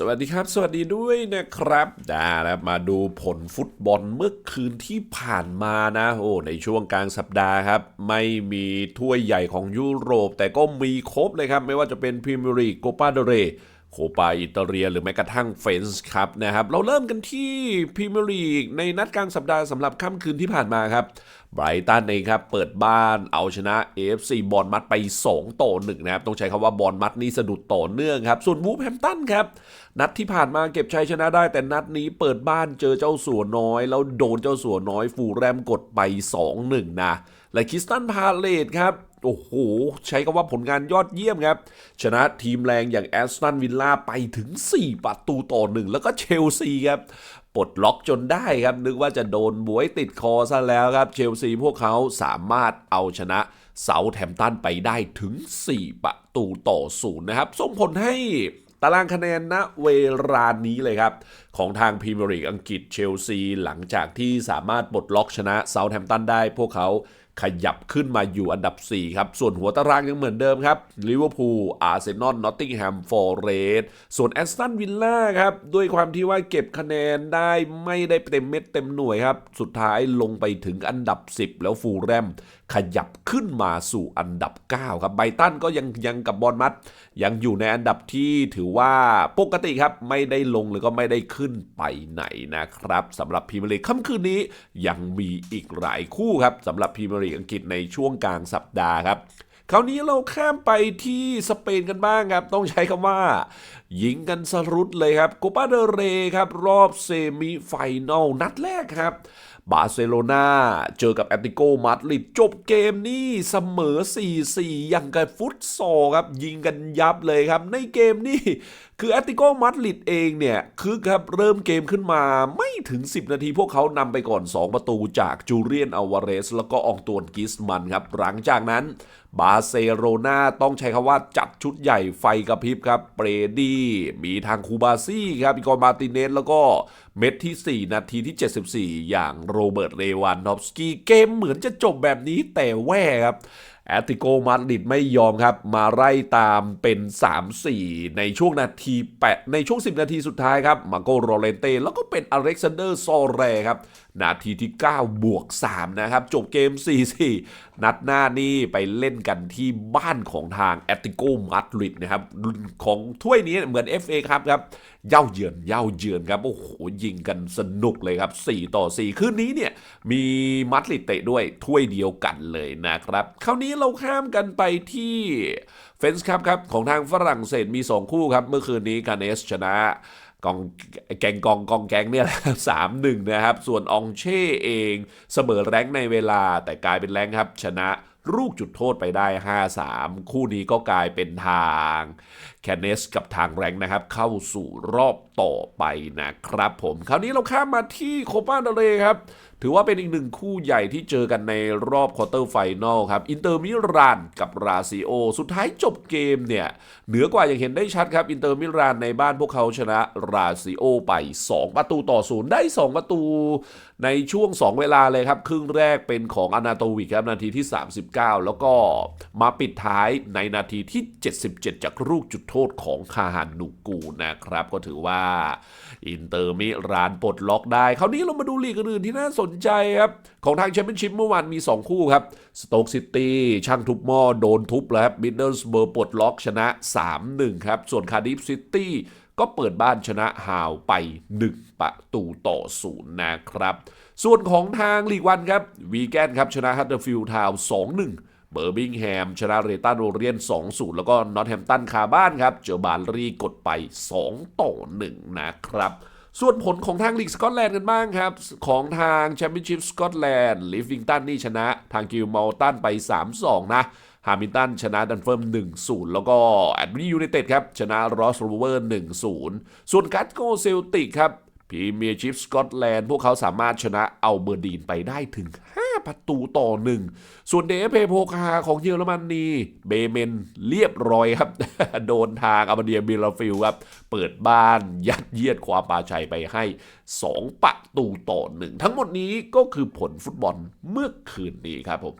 สวัสดีครับ สวัสดีด้วยนะครับดาแล้วมาดูผลฟุตบอลเมื่อคืนที่ผ่านมานะ โอ้ในช่วงกลางสัปดาห์ครับ ไม่มีถ้วยใหญ่ของยุโรป แต่ก็มีครบเลยครับ ไม่ว่าจะเป็นพรีเมียร์ลีกโกปาเดเรโคปาอิตาเลีย หรือแม้กระทั่งเฟนส์ครับนะครับ เราเริ่มกันที่พรีเมียร์ลีกในนัดกลางสัปดาห์สำหรับค่ำคืนที่ผ่านมาครับไบรตันเองครับ เปิดบ้านเอาชนะ AFC บอลมัดไป 2 ต่อ1นะครับ ต้องใช้คำว่าบอลมัดนี่สะดุดต่อเนื่องครับ ส่วนวูฟแฮมตันครับ นัดที่ผ่านมาเก็บชัยชนะได้ แต่นัดนี้เปิดบ้านเจอเจ้าสัวน้อย แล้วโดนเจ้าสัวน้อยฟูแรมกดไป 2-1 นะ และคิสตันพาเลตครับโอ้โห ใช้คำว่าผลงานยอดเยี่ยมครับ ชนะทีมแรงอย่างแอสตันวิลล่าไปถึง 4 ประตูต่อหนึ่งแล้วก็เชลซีครับ ปลดล็อกจนได้ครับ นึกว่าจะโดนบวยติดคอซะแล้วครับ เชลซีพวกเขาสามารถเอาชนะเซาแทมตันไปได้ถึง 4 ประตูต่อศูนย์นะครับ ส่งผลให้ตารางคะแนนณเวลานี้เลยครับ ของทางพรีเมียร์ลีกอังกฤษเชลซี หลังจากที่สามารถปลดล็อกชนะเซาท์แฮมตันได้ พวกเขา ขยับขึ้นมาอยู่อันดับ 4 ครับ ส่วนหัวตารางยังเหมือนเดิมครับลิเวอร์พูลอาร์เซนอลนอตติงแฮมฟอร์เรสส่วนแอสตันวิลล่าครับ ด้วยความที่ว่าเก็บคะแนนได้ไม่ได้เต็มเม็ดเต็มหน่วยครับ สุดท้ายลงไปถึงอันดับ 10 แล้วฟูลแรมขยับขึ้นมาสู่อันดับ 9 ครับไบตันก็ยังยังกับบอลมัด ยังอยู่ในอันดับที่ถือว่าปกติครับ ไม่ได้ลงหรือก็ไม่ได้ขึ้นไปไหนนะครับสำหรับพรีเมียร์ลีกค่ำคืนนี้ยังมีอีกหลายคู่ครับสำหรับพรีเมียร์ลีกอังกฤษในช่วงกลางสัปดาห์ครับคราวนี้เราข้ามไปที่สเปนกันบ้างครับ ต้องใช้คำว่ายิงกันสรุดเลยครับโกปาเดเรครับรอบเซมิไฟแนลนัดแรกครับ บาร์เซโลนาเจอกับแอตติโกมาดริดจบเกมนี่เสมอ 4-4 อย่างกับฟุตซอลครับ ยิงกันยับเลยครับ ในเกมนี่คือแอตติโกมาดริดเองเนี่ยคือครับเริ่มเกมขึ้นมาไม่ถึง 10 นาทีพวกเขานำไปก่อน 2 ประตูจากจูเลียนอาวาเรส แล้วก็อองตวนกิสมันครับ หลังจากนั้น บาร์เซโลนาต้องใช้คำว่าจัดชุดใหญ่ไฟกระพริบครับเปรดีมีทางคูบาซี่ครับอีกอนมาติเนสแล้วก็เม็ดที่ 4 นาทีที่ 74 อย่างโรเบิร์ตเรวานนอฟสกี้เกมเหมือนจะจบแบบนี้แต่แว่ครับ แอตติโกมาดริดไม่ยอมครับ มาไล่ตามเป็น 3-4 ในช่วงนาทีแปดในช่วง 10 นาทีสุดท้ายครับ มาโกโรเลนเต้ แล้วก็เป็นอเล็กซานเดอร์ซอแรครับ นาทีที่ 9 บวก 3 นะครับ จบเกม 4-4 นัดหน้านี่ไปเล่นกันที่บ้านของทางแอตติโกมาดริดนะครับ ของถ้วยนี้เหมือน FA ครับครับ เย่าเยือนเย่าเยือนครับ โอ้โห ยิงกันสนุกเลยครับ 4 ต่อ 4 คืนนี้เนี่ยมีมัดริดเตะด้วยถ้วยเดียวกันเลยนะครับ คราวนี้เราข้ามกันไปที่เฟนส์ครับครับ ของทางฝรั่งเศสมี 2 คู่ครับ เมื่อคืนนี้กาเนสชนะกองแกงกองกองแกงเนี่ยแหละสามหนึ่งนะครับ ส่วนองเช่เองเสมอแรงในเวลาแต่กลายเป็นแรงครับ ชนะลูกจุดโทษไปได้ 5-3 คู่นี้ก็กลายเป็นทางแคนเนสกับทางแรงนะครับ เข้าสู่รอบต่อไปนะครับผม คราวนี้เราข้ามมาที่โคปาเดเรครับ ถือว่าเป็นอีกหนึ่งคู่ใหญ่ที่เจอกันในรอบควอเตอร์ไฟนอลครับ อินเตอร์มิรานกับราซิโอ สุดท้ายจบเกมเนี่ย เหนือกว่าอย่างเห็นได้ชัดครับ อินเตอร์มิรานในบ้านพวกเขาชนะราซิโอไป 2 ประตูต่อศูนย์ได้ 2 ประตูในช่วง 2 เวลาเลยครับ ครึ่งแรกเป็นของอนาโตวิกครับ นาทีที่ 39 แล้วก็มาปิดท้ายในนาทีที่ 77 จากลูกจุดโทษของคาฮานูกูนะครับ ก็ถือว่าอินเตอร์มิรานปลดล็อกได้ คราวนี้เรามาดูลีกอื่นที่น่าสนนใจครับ ของทางแชมเปี้ยนชิพเมื่อวานมี 2 คู่ครับสโต๊กซิตี้ช่างทุบหม้อโดนทุบแล้วครับมิดเดิลสเบอร์ปลดล็อกชนะ 3-1 ครับ ส่วนคาร์ดิฟซิตี้ก็เปิดบ้านชนะฮาวไป 1 ประตูต่อศูนย์นะครับ ส่วนของทางลีกวันครับวีแกนครับชนะฮัตเตอร์ฟิลด์ทาวน์2-1เบอร์บิงแฮม ชนะเรตันโรเรียน 2-0 แล้วก็นอตแฮมตันคาบ้านครับ เจอบาลรีกดไป 2 ต่อ 1 นะครับ ส่วนผลของทางลีกสกอตแลนด์กันบ้างครับ ของทางแชมเปี้ยนชิพสกอตแลนด์ลิฟวิงตันนี่ชนะทางกิลมอลตันไป 3-2 นะฮามิลตันชนะดันเฟิร์ม 1-0 แล้วก็แอดมิยูไนเต็ดครับ ชนะรอสโรเวอร์ 1-0 ส่วนกัตโกเซลติกครับพรีเมียร์ชิพสกอตแลนด์พวกเขาสามารถชนะเอาเบอร์ดีนไปได้ถึง 5 ประตูต่อ 1 ส่วนเดฟเพโพคาของเยอรมนีเบเมนเรียบร้อยครับ โดนทางอาบาเดียบิลาฟิลครับ เปิดบ้านยัดเยียดความปาชัยไปให้ 2 ประตูต่อ 1 ทั้งหมดนี้ก็คือผลฟุตบอลเมื่อคืนนี้ครับผม